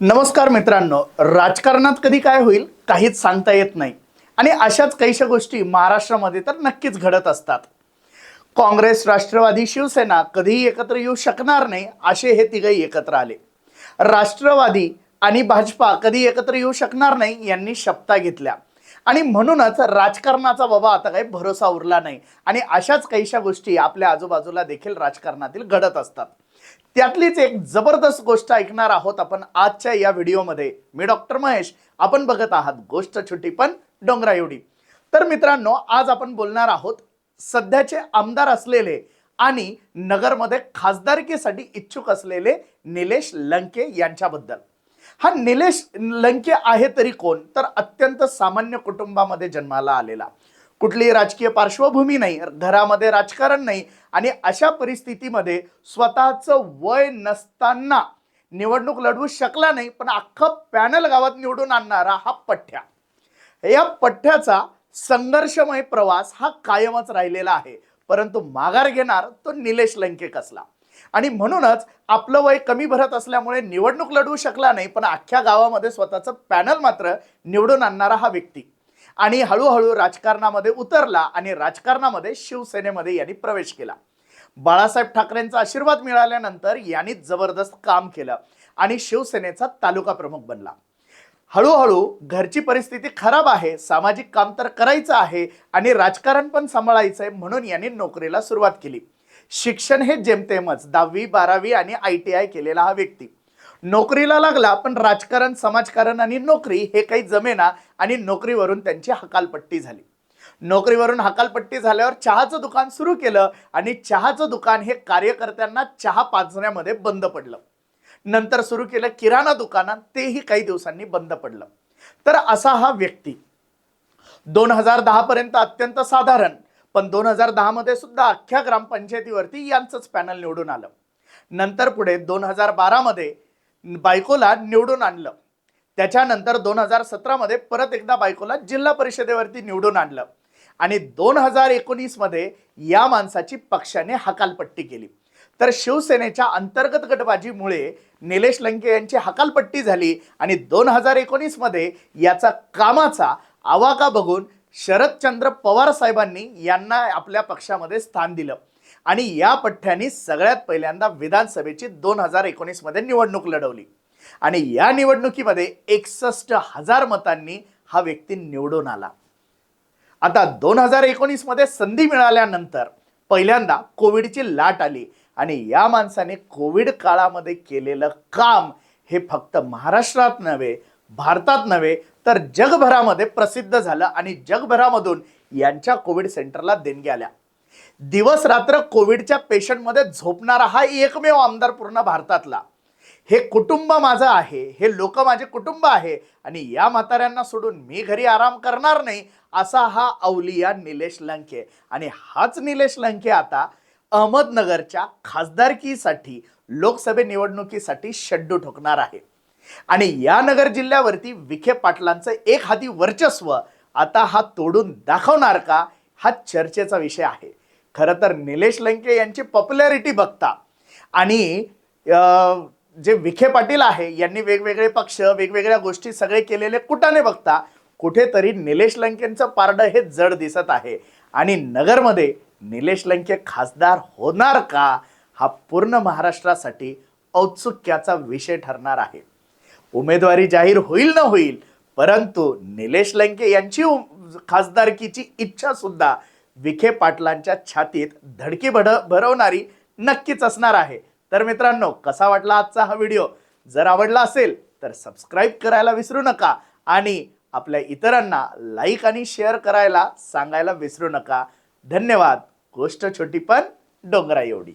नमस्कार मित्रांनो राजकारणात कधी काय होईल काहीच सांगता येत नाही. आणि अशाच काहीशा गोष्टी महाराष्ट्रामध्ये तर नक्कीच घडत असतात. काँग्रेस राष्ट्रवादी शिवसेना कधीही एकत्र येऊ शकणार नाही असे हे तिघही एकत्र आले. राष्ट्रवादी आणि भाजपा कधी एकत्र येऊ शकणार नाही यांनी शपथा घेतल्या. आणि म्हणूनच राजकारणाचा बाबा आता काही भरोसा उरला नाही. आणि अशाच काहीशा गोष्टी आपल्या आजूबाजूला देखील राजकारणातील घडत असतात. त्यातलीच एक जबरदस्त गोष्ट ऐकणार आहोत आपण आजच्या या व्हिडिओमध्ये. मी डॉक्टर महेश. आपण बघत आहात गोष्ट छोटी पण डोंगरा एवढी. तर मित्रांनो आज आपण बोलणार आहोत सध्याचे आमदार असलेले आणि नगरमध्ये खासदारकीसाठी इच्छुक असलेले निलेश लंके यांच्याबद्दल. हा निलेश लंके आहे तरी कोण? तर अत्यंत सामान्य कुटुंबामध्ये जन्माला आलेला. कुठलीही राजकीय पार्श्वभूमी नाही घरामध्ये राजकारण नाही आणि अशा परिस्थितीमध्ये स्वतःचं वय नसताना निवडणूक लढवू शकला नाही पण अख्खं पॅनल गावात निवडून आणणारा हा पठ्ठ्या. या पठ्ठ्याचा संघर्षमय प्रवास हा कायमच राहिलेला आहे. परंतु माघार घेणार तो निलेश लंके कसला? आणि म्हणूनच आपलं वय कमी भरत असल्यामुळे निवडणूक लढवू शकला नाही पण अख्ख्या गावामध्ये स्वतःचं पॅनल मात्र निवडून आणणारा हा व्यक्ती. आणि हळूहळू राजकारणामध्ये उतरला आणि राजकारणामध्ये शिवसेनेमध्ये यांनी प्रवेश केला. बाळासाहेब ठाकरेंचा आशीर्वाद मिळाल्यानंतर यांनी जबरदस्त काम केलं आणि शिवसेनेचा तालुका प्रमुख बनला. हळूहळू घरची परिस्थिती खराब आहे सामाजिक काम तर करायचं आहे आणि राजकारण पण सांभाळायचं आहे म्हणून यांनी नोकरीला सुरुवात केली. शिक्षण हे जेमतेमच दहावी बारावी आणि आय टी आय केलेला हा व्यक्ती. नोकरीला लागला पण राजकारण समाजकारण आणि नोकरी हे काही जमेना आणि नोकरीवरून त्यांची हकालपट्टी झाली. नोकरीवरून हकालपट्टी झाल्यावर चहाचं दुकान सुरू केलं आणि चहाचं दुकान हे कार्यकर्त्यांना चहा पाजण्यामध्ये बंद पडलं. नंतर सुरू केलं किराणा दुकानात तेही काही दिवसांनी बंद पडलं. तर असा हा व्यक्ती. दोन हजार दहा पर्यंत अत्यंत साधारण पण दोन हजार दहा मध्ये सुद्धा अख्ख्या ग्रामपंचायतीवरती यांचंच पॅनल निवडून आलं. नंतर पुढे दोन हजार बारामध्ये बायकोला निवडून आणलं. त्याच्यानंतर दोन हजार सतरामध्ये परत एकदा बायकोला जिल्हा परिषदेवरती निवडून आणलं. आणि दोन हजार एकोणीसमध्ये या माणसाची पक्षाने हकालपट्टी केली. तर शिवसेनेच्या अंतर्गत गटबाजीमुळे निलेश लंके यांची हकालपट्टी झाली आणि दोन हजार एकोणीसमध्ये याचा कामाचा आवाका बघून शरदचंद्र पवार साहेबांनी यांना आपल्या पक्षामध्ये स्थान दिलं. आणि या पठ्ठ्याने सगळ्यात पहिल्यांदा विधानसभेची दोन हजार एकोणीसमध्ये निवडणूक लढवली. आणि या निवडणुकीमध्ये एकसष्ट हजार मतांनी हा व्यक्ती निवडून आला. आता दोन हजार एकोणीसमध्ये संधी मिळाल्यानंतर पहिल्यांदा कोविडची लाट आली आणि या माणसाने कोविड काळामध्ये केलेलं काम हे फक्त महाराष्ट्रात नव्हे भारतात नव्हे तर जगभरामध्ये प्रसिद्ध झालं आणि जगभरामधून यांच्या कोविड सेंटरला देणगी आल्या. दिवस रात्र कोविडच्या पेशंटमध्ये झोपणारा हा एकमेव आमदार पूर्ण भारतातला. हे कुटुंब माझं आहे हे लोक माझे कुटुंब आहे आणि या म्हाताऱ्यांना सोडून मी घरी आराम करणार नाही असा हा अवलिया निलेश लंके. आणि हाच निलेश लंके आता अहमदनगरच्या खासदारकीसाठी लोकसभे निवडणुकीसाठी शड्डू ठोकणार आहे. आणि या नगर जिल्ह्यावरती विखे पाटलांचं एक हाती वर्चस्व आता हा तोडून दाखवणार का? हा चर्चेचा विषय आहे. खरं तर निलेश लंके यांची पॉप्युलॅरिटी बघता. आणि जे विखे पाटील आहे यांनी वेगवेगळे पक्ष वेगवेगळ्या गोष्टी सगळे केलेले कुठाने बघता कुठेतरी निलेश लंकेंचं पारडं हे जड दिसत आहे. आणि नगरमध्ये निलेश लंके खासदार होणार का हा पूर्ण महाराष्ट्रासाठी औत्सुक्याचा विषय ठरणार आहे. उमेदवारी जाहीर होईल न होईल परंतु निलेश लंके यांची उम- खासदारकीची इच्छा सुद्धा विखे पाटलांच्या छातीत धडकी भड भरवणारी नक्कीच असणार आहे. तर मित्रांनो कसा वाटला आजचा हा व्हिडिओ? जर आवडला असेल तर सबस्क्राईब करायला विसरू नका आणि आपल्या इतरांना लाईक आणि शेअर करायला सांगायला विसरू नका. धन्यवाद. गोष्ट छोटी पण डोंगरा एवढी